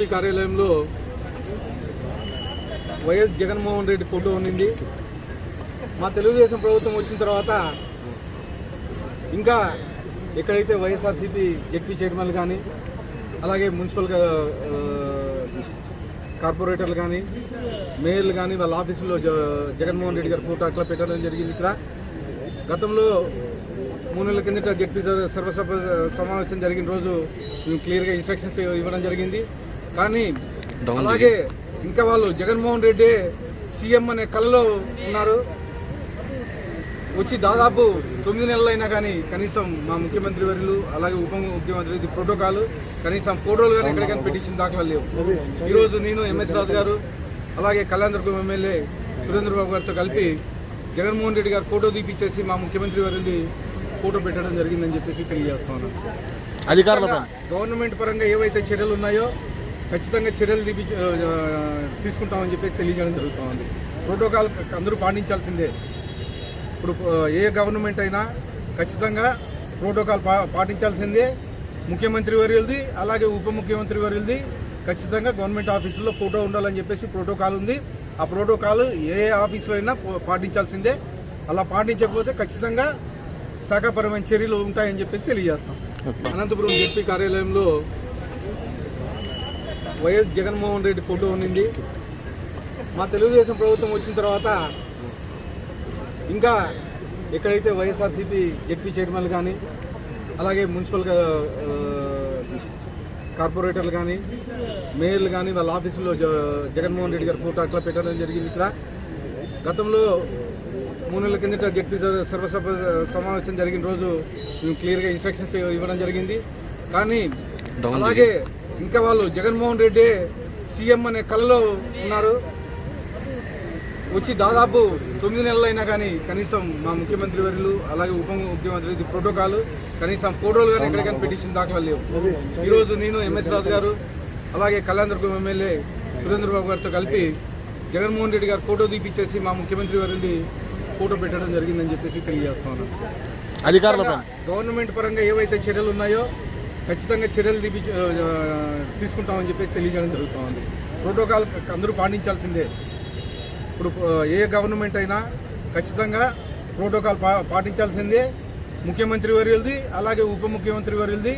ZP కార్యాలయంలో YS Jaganmohan Reddy photo ఉన్నింది. మా తెలుగుదేశం ప్రభుత్వం వచ్చిన తర్వాత ఇంకా ఎక్కడైతే వైఎస్ఆర్సీపీ జడ్పీ చైర్మన్లు కానీ అలాగే మున్సిపల్ కార్పొరేటర్లు కానీ మేయర్లు కానీ వాళ్ళ ఆఫీసులో జ జగన్మోహన్ రెడ్డి గారి ఫోటో అట్లా పెట్టడం జరిగింది ఇక్కడ. గతంలో మూడు నెలల కిందట జడ్పీ సర్వ- సర్వసభ సమావేశం జరిగిన రోజు మేము క్లియర్గా ఇన్స్ట్రక్షన్స్ ఇవ్వడం జరిగింది. కానీ అలాగే ఇంకా వాళ్ళు జగన్మోహన్ రెడ్డి సీఎం అనే కళలో ఉన్నారు. వచ్చి దాదాపు తొమ్మిది నెలలైనా కానీ కనీసం మా ముఖ్యమంత్రి వర్యులు అలాగే ఉప ముఖ్యమంత్రి ప్రోటోకాల్ కనీసం ఫోటోలు కానీ ఎక్కడికైనా పెట్టించిన దాఖలా లేవు. ఈరోజు నేను ఎంఎస్ రాజు గారు అలాగే కళ్యాణదుర్గం ఎమ్మెల్యే సురేంద్రబాబు గారితో కలిపి జగన్మోహన్ రెడ్డి గారు ఫోటో తీపిచ్చేసి మా ముఖ్యమంత్రి వర్యులు ఫోటో పెట్టడం జరిగిందని చెప్పేసి తెలియజేస్తున్నాను అధికారులపై గవర్నమెంట్ పరంగా ఏవైతే చర్యలు ఉన్నాయో ఖచ్చితంగా చర్యలు తీపి తీసుకుంటామని చెప్పేసి తెలియజేయడం జరుగుతుంది. ప్రోటోకాల్ అందరూ పాటించాల్సిందే. ఇప్పుడు ఏ గవర్నమెంట్ అయినా ఖచ్చితంగా ప్రోటోకాల్ పా పాటించాల్సిందే. ముఖ్యమంత్రి వర్యులది అలాగే ఉప ముఖ్యమంత్రి వర్యులది ఖచ్చితంగా గవర్నమెంట్ ఆఫీసుల్లో ఫోటో ఉండాలని చెప్పేసి ప్రోటోకాల్ ఉంది. ఆ ప్రోటోకాల్ ఏ ఏ ఆఫీసులో అయినా పాటించాల్సిందే. అలా పాటించకపోతే ఖచ్చితంగా శాఖపరమైన చర్యలు ఉంటాయని చెప్పేసి తెలియజేస్తాం. అనంతపురం జెడ్పీ కార్యాలయంలో వైఎస్ జగన్మోహన్ రెడ్డి ఫోటో ఉన్నింది. మా తెలుగుదేశం ప్రభుత్వం వచ్చిన తర్వాత ఇంకా ఎక్కడైతే వైఎస్ఆర్సీపీ జెడ్పీ చైర్మన్లు కానీ అలాగే మున్సిపల్ కార్పొరేటర్లు కానీ మేయర్లు కానీ వాళ్ళ ఆఫీసులో జగన్మోహన్ రెడ్డి గారి ఫోటో అట్లా పెట్టడం జరిగింది ఇక్కడ. గతంలో మూడు నెలల కిందట జడ్పీ సర్వ- సర్వసభ సమావేశం జరిగిన రోజు మేము క్లియర్గా ఇన్స్ట్రక్షన్స్ ఇవ్వడం జరిగింది. కానీ అలాగే ఇంకా వాళ్ళు జగన్మోహన్ రెడ్డి సీఎం అనే కళలో ఉన్నారు. వచ్చి దాదాపు తొమ్మిది నెలలైనా కానీ కనీసం మా ముఖ్యమంత్రి వర్యులు అలాగే ఉప ముఖ్యమంత్రి ఇది ప్రోటోకాల్ కనీసం ఫోటోలు కానీ ఎక్కడికైనా పెట్టించిన దాఖలా లేవు. ఈరోజు నేను ఎంఎస్ రాజు గారు అలాగే కళ్యాణదుర్గం ఎమ్మెల్యే సురేంద్రబాబు గారితో కలిపి జగన్మోహన్ రెడ్డి గారు ఫోటో తీపిచ్చేసి మా ముఖ్యమంత్రి వర్యులు ఫోటో పెట్టడం జరిగిందని చెప్పేసి తెలియజేస్తున్నాను అధికారులపై గవర్నమెంట్ పరంగా ఏవైతే చర్యలు ఉన్నాయో ఖచ్చితంగా చర్యలు తీపి తీసుకుంటామని చెప్పేసి తెలియజేయడం జరుగుతుంది. ప్రోటోకాల్ అందరూ పాటించాల్సిందే. ఇప్పుడు ఏ గవర్నమెంట్ అయినా ఖచ్చితంగా ప్రోటోకాల్ పా పాటించాల్సిందే. ముఖ్యమంత్రి వర్యులది అలాగే ఉప ముఖ్యమంత్రి వర్యులది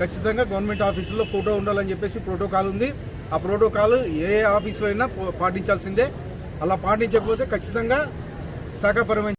ఖచ్చితంగా గవర్నమెంట్ ఆఫీసుల్లో ఫోటో ఉండాలని చెప్పేసి ప్రోటోకాల్ ఉంది. ఆ ప్రోటోకాల్ ఏ ఆఫీసులో అయినా పాటించాల్సిందే. అలా పాటించకపోతే ఖచ్చితంగా శాఖపరమైన